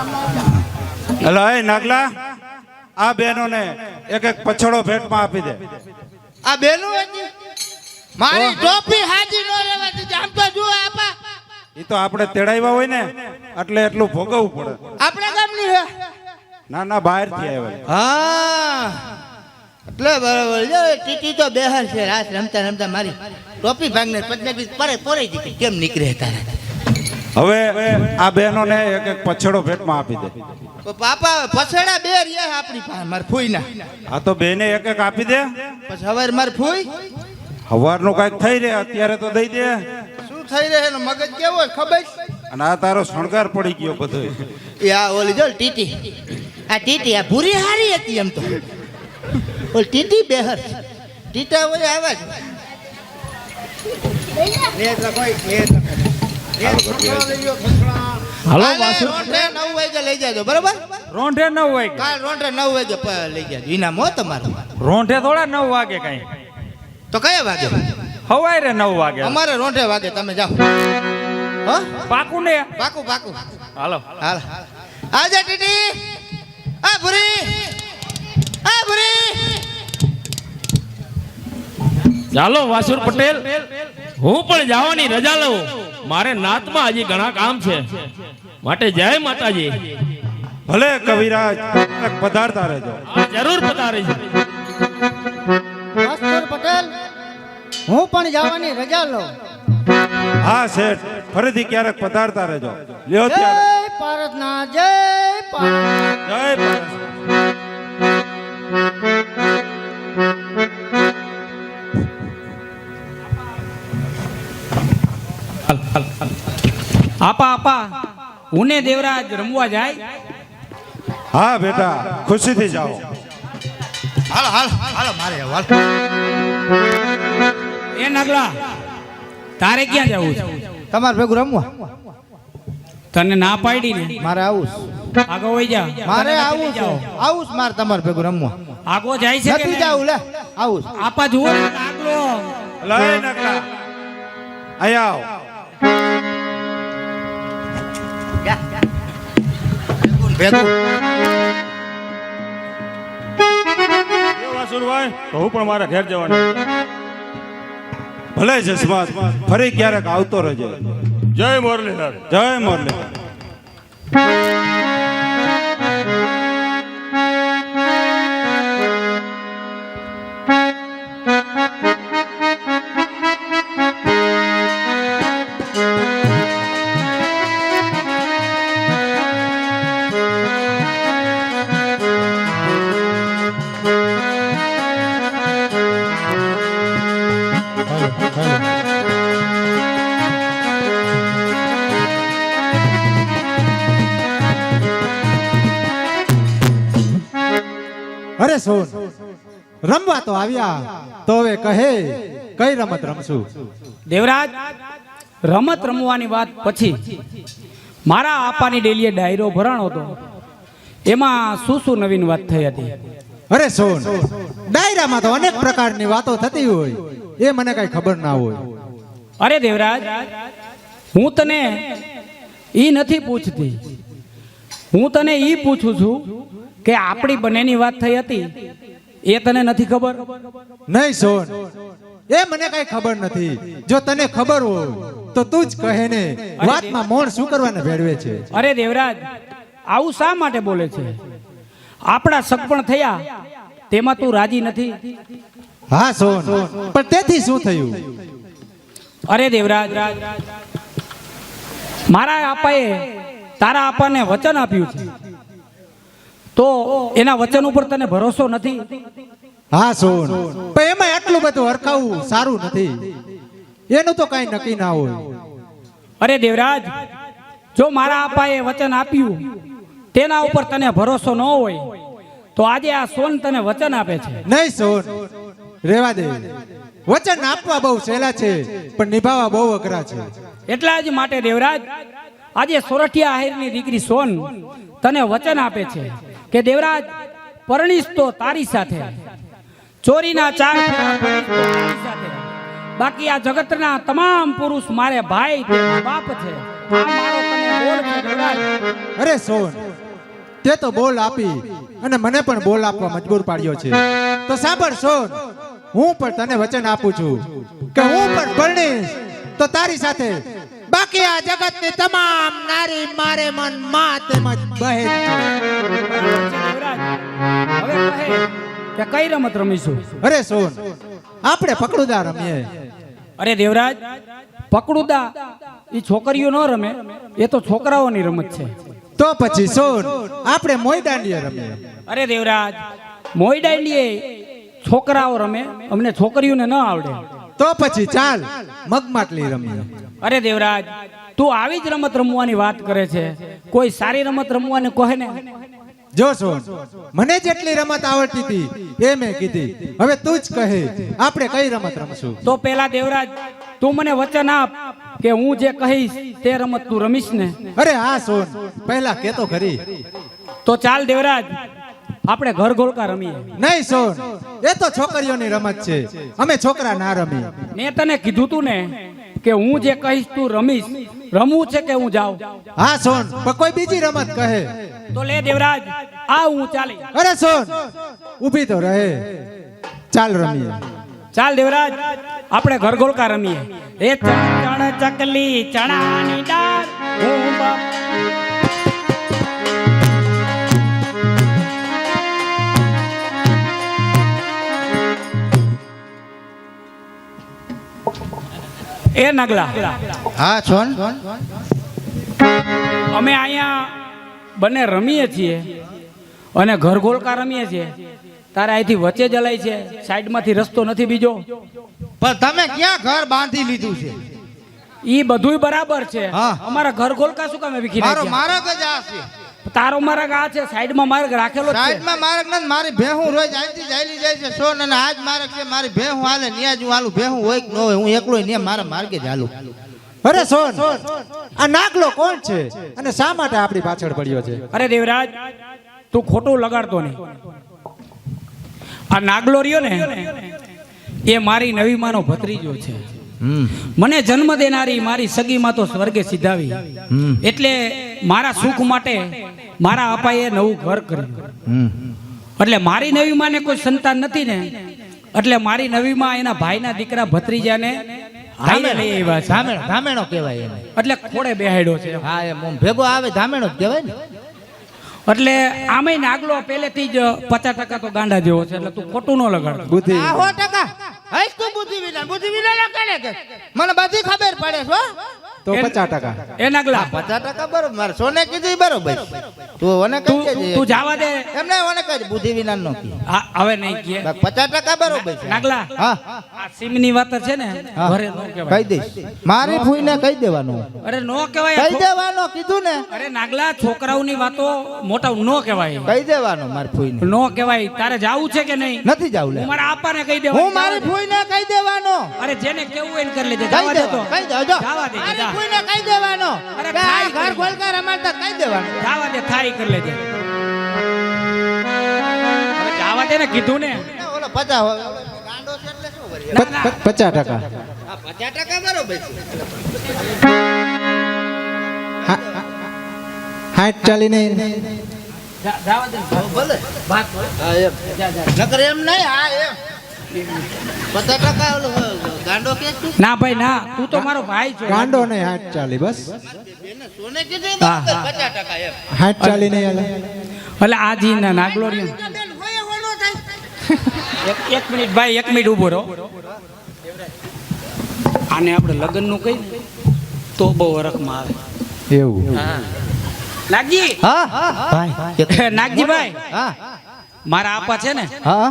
એટલે એ નાગલા? આ બહેનોને એક એક પછડો ભેટમાં આપી દે. આ બેનું મારી ટોપી હાજી નો રહેવા દીધી આમ તો જુઓ આપા. એ તો આપણે તેડાવ્યા હોય ને એટલે એટલું ભોગવવું પડે. આપણે ગામની છે ના ના બહારથી આવ્યા. હા. એટલે બરાબર. જો ટીટી તો બેહાર છે. રાત રમતા રમતા મારી ટોપી ભાગને પદનગરી પરે પોરે દીધી કેમ નીકળે તારે? હવે આ બહેનોને એક એક પછડો ભેટમાં આપી દે. તો પાપા પછડા બે રહ્યા આપણી પાસે માર ફૂઈના. આ તો બેને એક એક આપી દે. પછી હવે માર ફૂઈ? હવારનું કાંઈક થઈ રહે અત્યારે તો દઈ દે. શું થઈ રહે એનો મગજ કેવો ખબર? અને આ તારો શણગાર પડી ગયો બધો. એ આ ઓલી જો ટીટી. આ ટીટી આ ભૂરી હારી હતી એમ તો. ઓલ ટીટી બેહર. ટીટા હોય આવા જ. હાલો કાલે વાસુ. રોંઢે નવ વાગે લઈ જાજો બરોબર? રોંઢે નવ વાગે. કાલ રોંઢે નવ વાગે પ- લઈ જાજો. ઇનામ હો તમારું. રોંઢે થોડા નવ વાગે કઈ. તો કયા વાગે? હવાય રે નવ વાગે. અમારે રોંઢે વાગે તમે જાઓ. હો? પાકું ને પાકું પાકું. હાલો. હાલ. આજે ટીટી. આ ભૂરી. આ ભૂરી. ચાલો વાસુર પટેલ. હું પણ જવાની રજા લઉં. મારે નાતમાં હજી ઘણા કામ છે. માટે જય માતાજી. ભલે કવિરાજ ક્યારેક પધારતા રહેજો. જરૂર પધારે છે. પટેલ હું પણ જવાની રજા લઉં. હા શેઠ ફરીથી ક્યારેક પધારતા રહેજો. લ્યો જય પારસના જય પારસ જય પારસ. આપા આપા. ઉને દેવરાજ રમવા જાય? હા બેટા ખુશીથી જાઓ. હાલો હાલો હાલ મારે હાલ એ નગલા તારે ક્યાં જવું છે? તમારે ભેગું રમવા? તને ના પાડી ને? મારે આવું છે. આગો વઈ જા. મારે આવું છે. આવું છે મારે તમારે ભેગું રમવા. આગો જાય છે નથી જાવું લે. આવું છે. આપા જુઓ આગલો. લઈ નકલા અહીંયા ભેગું. તો હું પણ મારા ઘેર જવાનું. ભલે જસમાત ફરી ક્યારેક આવતો રહેજો. જય મોરલી જય મોરલી અરે સોન રમવા તો આવ્યા તો હવે કહે કઈ રમત રમશું? દેવરાજ રમત રમવાની વાત પછી મારા આપાની ડેલીએ ડાયરો ભરાણો હતો. એમાં શું શું નવીન વાત થઈ હતી? અરે સોન ડાયરામાં તો અનેક પ્રકારની વાતો થતી હોય એ મને કઈ ખબર ના હોય. અરે દેવરાજ હું તને ઈ નથી પૂછતી. હું તને ઈ પૂછું છું કે આપણી બંનેની વાત થઈ હતી? એ તને નથી ખબર? નહીં સોન. એ મને કઈ ખબર નથી. જો તને ખબર હોય તો તું જ કહે ને વાતમાં મોણ શું કરવાને ભેળવે છે? અરે દેવરાજ આવું શા માટે બોલે છે? આપણા સગપણ થયા તેમાં તું રાજી નથી? હા સોન. પણ તેથી શું થયું? અરે દેવરાજ મારા આપાએ તારા આપાને વચન આપ્યું છે. તો એના વચન ઉપર તને ભરોસો નથી? હા સોન. પણ એમાં એટલું બધું હરખાવું સારું નથી. એનું તો કઈ નક્કી ના હોય. અરે દેવરાજ જો મારા આપાએ વચન આપ્યું તેના ઉપર તને ભરોસો ન હોય તો આજે આ સોન તને વચન આપે છે. નહીં સોન. રેવા દે. વચન આપવા બહુ સહેલા છે પણ નિભાવવા બહુ અઘરા છે. એટલા જ માટે દેવરાજ આજે સોરઠિયા આહિરની દીકરી સોન તને વચન આપે છે. કે દેવરાજ, પરણીશ તો તારી સાથે. ચોરીના ચાર. બાકી આ જગતના તમામ પુરુષ મારે ભાઈ બાપ છે. અરે સોન, તે તો બોલ આપી અને મને પણ બોલ આપવા મજબૂર પાડ્યો છે. તો સાંભળ સોન, હું પણ તને વચન આપું છું કે હું પણ પરણીશ તો તારી સાથે. બાકી આ જગતની તમામ નારી મારે મનમાં તેમજ કે કઈ રમત રમીશું? અરે સોન આપણે પકડુદા રમીએ. અરે દેવરાજ પકડુદા એ છોકરીઓ ન રમે. એ તો છોકરાઓની રમત છે. તો પછી સોન આપણે મોઈ રમીએ. અરે દેવરાજ મોઈ દાંડીએ છોકરાઓ રમે અમને છોકરીઓને ન આવડે. તો પછી ચાલ મગમાટલી રમીએ. અરે દેવરાજ તું આવી જ રમત રમવાની વાત કરે છે. કોઈ સારી રમત રમવાની કહે ને? જો સોન મને જેટલી રમત આવડતી હતી એ મેં કીધી. હવે તું જ કહે આપણે કઈ રમત રમશું? તો પેલા દેવરાજ તું મને વચન આપ કે હું જે કહીશ તે રમત તું રમીશ ને? અરે હા સોન પહેલા કેતો ખરી. તો ચાલ દેવરાજ આપણે ઘર ગોળકા રમીએ. નહીં સોન એ તો છોકરીઓની રમત છે. અમે છોકરા ના રમી મેં તને કીધું તું ને કે હું જે કહીશ તું રમીશ. રમવું છે કે હું જાઉં? હા સોન પણ કોઈ બીજી રમત કહે. તો લે દેવરાજ આ હું ચાલે. અરે સોન ઊભી તો રહે. ચાલ રમીએ. ચાલ દેવરાજ આપણે ઘર ગોળકા રમીએ. એ ચણ ચણ ચકલી ચણાની દાળ. હું એ નગલા. હા છોન. અમે અહીંયા બંને રમીએ છીએ અને ઘર ગોળકા રમીએ છીએ. તારે અહીંથી વચ્ચે જલાય છે સાઈડમાંથી રસ્તો નથી બીજો. પણ તમે ક્યાં ઘર બાંધી લીધું છે? ઈ બધુંય બરાબર છે. અમારા ઘર ગોળકા શું કામે વિખી મારો મારો જ આ છે. તારો માર્ગ આ છે સાઈડમાં માર્ગ રાખેલો છે. સાઈડમાં માર્ગ નથી મારી ભેહું રોજ અહીંથી જાયલી જાય છે. સોન અને આજ માર્ગ છે મારી ભેહું હાલે ન્યા જ હું હાલું. ભેહું હોય કે ન હોય હું એકલો ને મારા માર્ગે જ હાલું. અરે સોન આ નાગલો કોણ છે? અને શા માટે આપણી પાછળ પડ્યો છે? અરે દેવરાજ તું ખોટું લગાડતો નહીં. આ નાગલો રહ્યો ને એ મારી નવી માનો ભત્રીજો છે. મને જન્મ દેનારી મારી સગીમાં તો સ્વર્ગે સીધાવી એટલે મારા સુખ માટે મારા અપાએ નવું ઘર કર્યું. એટલે મારી નવી માને કોઈ સંતાન નથી ને એટલે મારી નવી માં એના ભાઈના દીકરા ભત્રીજાને એટલે ખોડે બેહાડ્યો છે. હા ભેગો આવે ધામેણો જ કહેવાય ને. એટલે આમે નાગલો પહેલેથી જ પચાસ ટકા તો ગાંડા જેવો છે એટલે તું ખોટું ન લગાડ બુદ્ધિ આ સો ટકા. હઈશ તું બુદ્ધિ વિના બુદ્ધિ વિના ના કરે કે? મને બધી ખબર પડે છો તો પચાસ ટકા. એ નાગલા. પચાસ ટકા બરોબર. મારે સોને કીધું બરોબર. તું ઓને કહી દેજે. તું જવા દે. એમને ઓને કહી બુદ્ધિ વિના નો હવે નહીં કે પચાસ ટકા બરોબર છે. નાગલા હા. આ સિમની વાત છે ને ભરે નો કહી દઈશ. મારી ફૂઈને કહી દેવાનું? અરે નો કહેવાય કહી દેવાનો? કીધું ને. અરે નાગલા છોકરાઓની વાતો મોટા નો કહેવાય. કહી દેવાનો મારે ફૂઈને નો કહેવાય. તારે જાવું છે કે નહીં? નથી જાવું લે. મારા આપાને કહી દે હું મારી ફૂઈને કહી દેવાનો. અરે જેને કેવું એને કરી લેજે. કહી જવા દે તો. કહી દેવા જો જવા દે મારી. ફૂઈને કહી દેવાનો. અરે આ ભાઈ ઘર કરી. ખોલકા રમાડતા કહી દેવાનું. જવા દે થારી કરી લેજે. હવે જવા દે ને કીધું ને. ઓલો પચા હોય, ગાંડો છે એટલે શું કરીએ? પચાસ ટકા. પચાસ ટકા બરોબર છે. હાથ ચાલીને ભલે. હા એમ. નકર એમ નહીં હા એમ. પચાસ ટકા ઓલો ગાંડો કે તું? ના ભાઈ ના. તું તો મારો ભાઈ છો. ગાંડો નહીં હાથ ચાલી બસ. બેને સોને કીધું હા, બરોબર, હા. પચાસ ટકા એમ. હાથ ચાલી નહીં એટલે આ જી ના નાગલો. એક એક મિનિટ ભાઈ એક મિનિટ ઊભો રહો. આને આપણે લગ્નનું કહીએ તો બહુ વરખમાં આવે. એવું. નાગજી. હા? ભાઈ નાગજીભાઈ હા. મારા આપા છે ને? હા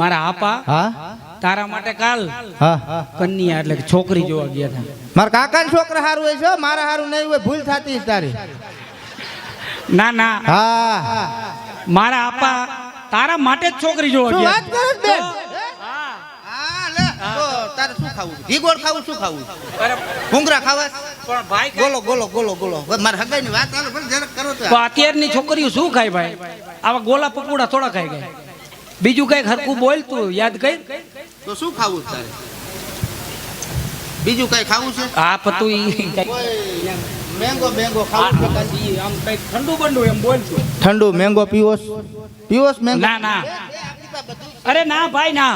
મારા આપા હા. તારા માટે કાલ હા. કન્યા એટલે છોકરી જોવા ગયા હતા. મારા કાકાના છોકરા હારું હોય છે મારા હારું નહીં હોય ભૂલ થતી તારી. ના ના. હા. મારા આપા તારા માટે જ છોકરી જોવા ગયા. વાત કરો બેન ખાવું ઘીગોળ ખાવું શું ખાવું અરે, ભૂંગરા ખાવા પણ ભાઈ ગોલો ગોલો ગોલો ગોલો મારા હગાઈ ની વાત ચાલે જરાક કરો તો અત્યારની છોકરીઓ શું ખાય ભાઈ આવા ગોલા પકોડા થોડા ખાઈ ગયા બીજું કઈ હરકું બોલ તું યાદ કઈ તો શું ખાવું તારે બીજું કઈ ખાવું છે હા પતું ઈ મેંગો બેંગો ખાવું આમ કઈ ઠંડુ બંડુ એમ બોલતું ઠંડુ મેંગો પીવોસ પીવોસ મેંગો ના ના અરે ના ભાઈ ના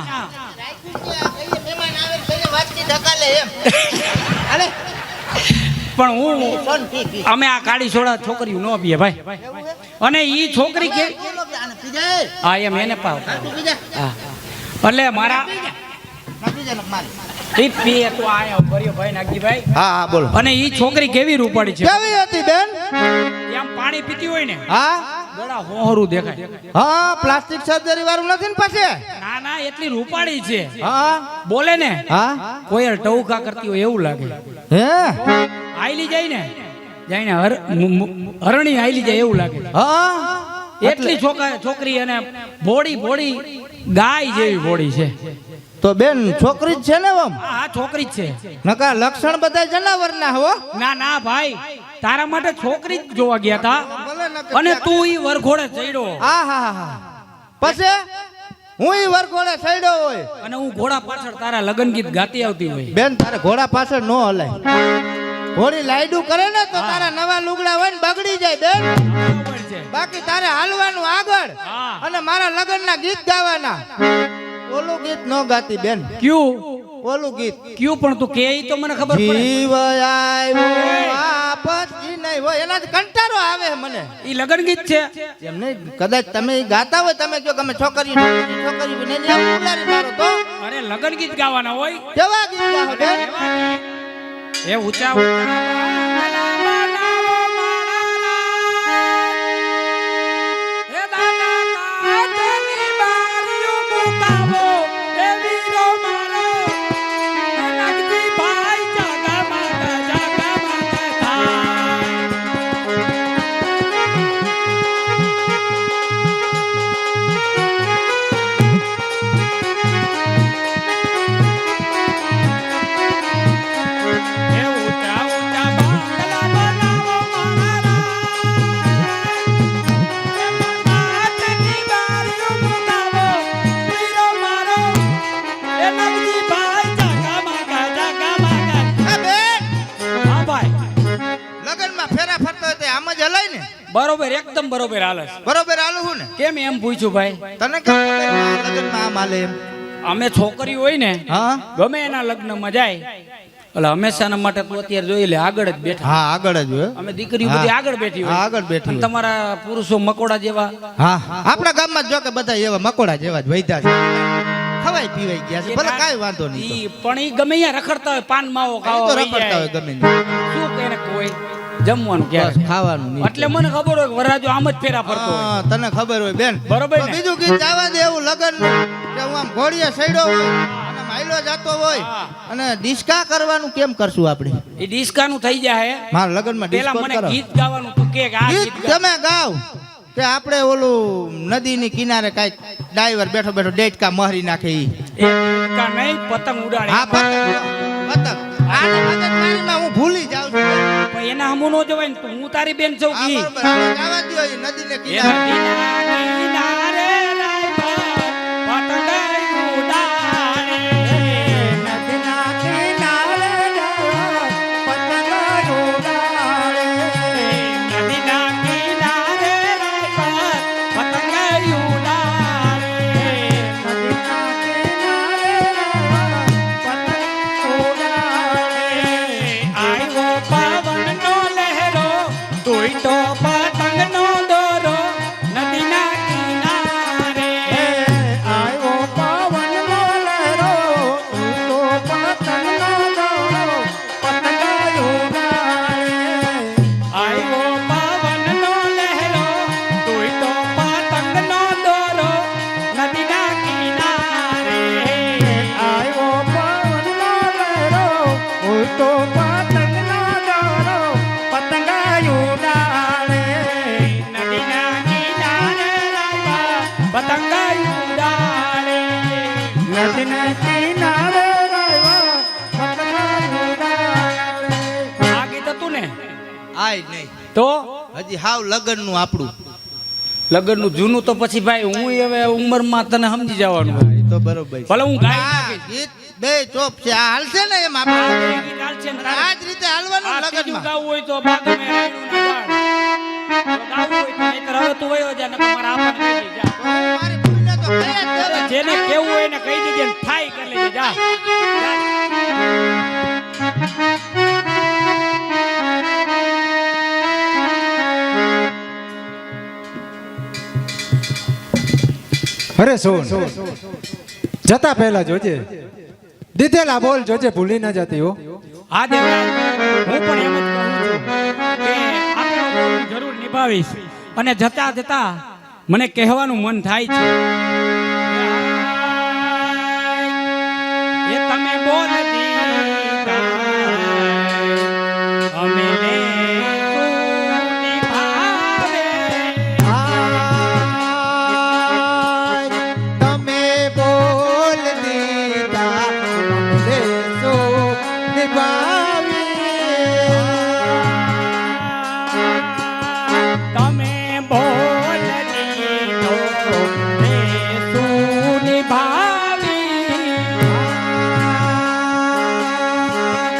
એમ. પણ હું અમે આ કાળી સોડા છોકરી ન પીએ ભાઈ. અને ઈ છોકરી કે હા એમ એને પાવ એટલે મારા ના પી જા ને મારે. ઈ પીએ તો આયા ભર્યો ભાઈ નાગજીભાઈ. હા હા બોલો. અને ઈ છોકરી કેવી રૂપાળી છે? કેવી હતી બેન? એમ પાણી પીતી હોય ને? હા? ગળા હોહરું દેખાય. હા પ્લાસ્ટિક સર્જરી વાળું નથી ને પાસે? ના ના એટલી રૂપાળી છે. હા? બોલે ને હા? કોયલ ટવકા કરતી હોય એવું લાગે. હે? આઈલી જાય ને મુ- મુ- હરણી આઈલી જાય એવું લાગે. હા? એટલી છોકરા છોકરી અને ભોળી ભોળી ગાય જેવી ભોળી છે. તો બેન છોકરી જ છે ને આમ હા છોકરી જ છે. નકા લક્ષણ બધા જનાવરના હો. ના ના ભાઈ તારા માટે છોકરી જ જોવા ગયા હતા અને તું ઈ વરઘોડે ચડ્યો. હા હા હા પછી? હું ઈ વરઘોડે ચડ્યો હોય. અને હું ઘોડા પાછળ તારા લગન ગીત ગાતી આવતી હોય. બેન તારે ઘોડા પાછળ નો હલાય. ઘોડી લાઈડું કરે ને તો તારા નવા લુગડા હોય ને બગડી જાય બેન. બાકી તારે હાલવાનું આગળ. અને મારા લગ્નના ગીત ગાવાના. ઓલું ગીત નો ગાતી બેન. ક્યુ? ઓલું ગીત. ક્યુ પણ તું કે તો મને ખબર જીવ આવ્યો નહીં હોય એનાથી કંટાળો આવે મને. ઈ લગન ગીત છે? એમ નહીં કદાચ તમે ગાતા હોય તમે જો તમે છોકરી છોકરી બને ને ઉલારી મારો તો. અરે લગન ગીત ગાવાના હોય? કેવા ગીત ગાવ એ ઊંચા ઊંચા. બરોબર હાલે. બરોબર હાલું હું ને? કેમ એમ પૂછ્યું ભાઈ? તને આ હાલે એમ? અમે છોકરી હોય ને હા? ગમે એના લગ્નમાં જાય એટલે હંમેશાના માટે તું અત્યારે જોઈ લે આગળ જ બેઠા. હા આગળ જ હોય. અમે દીકરીઓ બધી આગળ બેઠી હોય. આગળ બેઠી તમારા પુરુષો મકોડા જેવા. હા આપણા ગામમાં જો કે બધા એવા મકોડા જેવા જ વૈધા છે. ખવાય પીવાય ગયા છે. ભલે કાંઈ વાંધો નહીં પણ ઈ ગમે ત્યાં રખડતા હોય પાન માવો ખાવો રખડતા હોય ગમે શું કરે કોઈ? જમવાનું ક્યારે? ખાવાનું એટલે મને ખબર હોય વરરાજો આમ જ ફેરા ફરતો હોય. તને ખબર હોય બેન. બરોબર બીજું ગીત આવા દે એવું લગન કે હું આમ ઘોડીએ સડ્યો હોય અને માયલો જાતો હોય અને ડિસ્કા કરવાનું કેમ કરશું આપણે? એ ડિસ્કાનું થઈ જાય મારા લગનમાં પેલા ડિસ્કો મને ગીત ગાવાનું તું કે આ ગીત તમે ગાવ. કે આપણે ઓલું નદીની કિનારે કંઈક ડાઈવર બેઠો બેઠો ડેટકા મહરી નાખે ઈ. એ નહીં પતંગ ઉડાડે. હા પતંગ. પતંગ. આને મગજમારીમાં હું ભૂલી જાઉં છું. પણ એના હમું નો જવાય ને તો હું તારી બેન જવું હા, કી નદી ને કિનારે. આય નહીં. તો? હજી હાવ લગનનું આપણું. લગ્નનું જૂનું તો પછી ભાઈ હું હવે ઉંમરમાં તને સમજી જવાનું. તો બરોબર ભલે હું ગાઈ ગીત બે ચોપ છે. આ હાલશે ને એમ આપણે? આ જ રીતે હાલવાનું ત્રીજું ગાવું હોય તો હવે વયો જા નકર આપણને જા. દેવાય. જેને કેવું હોય ને કહી દેજે થાય કરી લેજે જા. અરે સોન. જતા પહેલા જોજે. દીધેલા બોલ જોજે, ભૂલી ના જતી હો. આ દેવરાજ જરૂર નિભાવીશ. અને જતા જતા મને કહેવાનું મન થાય છે.